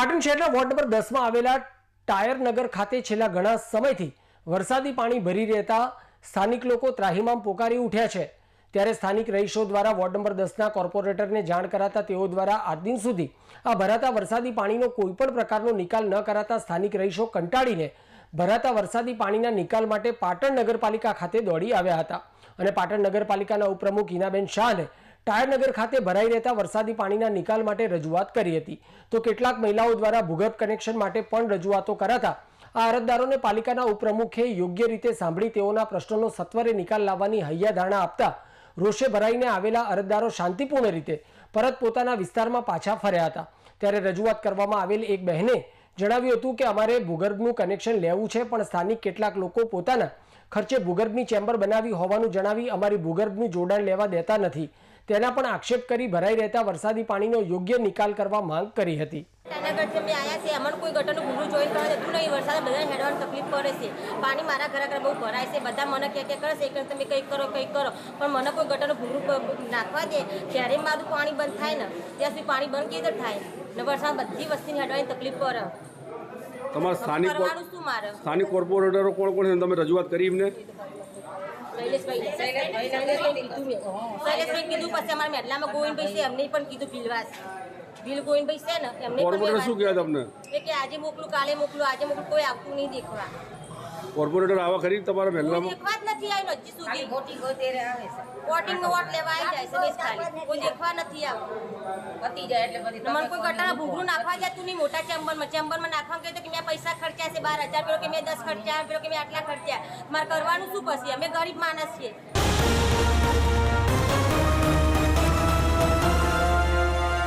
પાટણ શહેરના ward number દસમાં આવેલા ટાયરનગર ખાતે છેલ્લા ઘણા સમયથી વરસાદી પાણી ભરી રહેતા સ્થાનિક લોકો ત્રાહિમામ પોકારી ઉઠ્યા છે. ત્યારે સ્થાનિક રહીશો દ્વારા વોર્ડ નંબર દસના કોર્પોરેટરને જાણ કરાતા તેઓ દ્વારા આજ દિન સુધી આ ભરાતા વરસાદી પાણીનો કોઈપણ પ્રકારનો નિકાલ ન કરાતા સ્થાનિક રહીશો કંટાળીને ભરાતા વરસાદી પાણીના નિકાલ માટે પાટણ નગરપાલિકા ખાતે દોડી આવ્યા હતા. અને પાટણ નગરપાલિકાના ઉપપ્રમુખ હિનાબેન શાહને ટાયરનગર ખાતે ભરાઈ રહેતા વરસાદી પાણીના નિકાલ માટે રજૂઆત કરી હતી. તો કેટલાક મહિલાઓ દ્વારા ભૂગર્ભ કનેક્શન માટે પણ રજૂઆતો કરાતા. આ અરજદારોને પાલિકાના ઉપપ્રમુખે યોગ્ય રીતે સાંભળી તેઓના પ્રશ્નોનો સત્વરે નિકાલ લાવવાની હૈયાધારણા આપતા રોષે ભરાઈને આવેલા અરજદારો શાંતિપૂર્ણ રીતે પરત પોતાના વિસ્તારમાં પાછા ફર્યા હતા. ત્યારે રજૂઆત કરવામાં આવેલ એક બહેને જણાવ્યું હતું કે અમારે ભૂગર્ભનું કનેક્શન લેવું છે, પણ સ્થાનિક કેટલાક લોકો પોતાના ખર્ચે ભૂગર્ભની ચેમ્બર બનાવી હોવાનું જણાવી અમારી ભૂગર્ભનું જોડાણ લેવા દેતા નથી. તેના પણ આક્ષેપ કરી ભરાઈ રહેતા વરસાદી પાણીનો યોગ્ય નિકાલ કરવા માંગ કરી હતી. તાનાગઢથી અમે આવ્યા છે અમને કોઈ ગટરનું ભૂંગળું જોઈન કરવા જતું નહીં વરસાદ બધાને હેડવાની તકલીફ પડે છે. પાણી મારા ઘરે ઘરે બહુ ભરાય છે બધા મને કે કે કરે છે તમે કંઈક કરો કંઈક કરો. પણ મને કોઈ ગટરનું ભૂંગળું નાખવા દે ત્યારે મારું પાણી બંધ થાય ને ત્યાં સુધી પાણી બંધ કેવી રીતે થાય? ને વરસાદ બધી વસ્તીની હેડવાની તકલીફ પડે. તમારા સ્થાનિક શું મારે? સ્થાનિક કોર્પોરેટરો કોણ કોણ છે તમે રજૂઆત કરી એમને? શૈલેષભાઈ કીધું પછી અમારા મેડલામાં ગોવિંદભાઈ છે એમને પણ કીધું ભીલવાસ. ભીલ ગોવિંદભાઈ છે ને એમને પણ શું વાત- તમને? કે આજે મોકલું કાલે મોકલું આજે મોકલું કોઈ આવતું નહીં દેખવા. કોર્પોરેટર આવા ખરી તમારા મહેલામાં દેખવા જ નથી આવ્યો હજી સુધી. વોટિંગ વોટિંગ વોટ લેવા આવી જાય છે બસ ખાલી કોઈ દેખવા નથી આવતું પતી જાય એટલે બધી મને કોઈ ગટાના ભૂંગળું નાખવા જતું નહીં મોટા ચેમ્બરમાં. ચેમ્બરમાં નાખવા કહે તો કે મેં પૈસા ખર્ચ્યા છે બાર હજાર પેલો કે મેં દસ ખર્ચ્યા પેલો કે મેં આટલા ખર્ચ્યા. મારે કરવાનું શું પછી? અમે ગરીબ માણસ છીએ.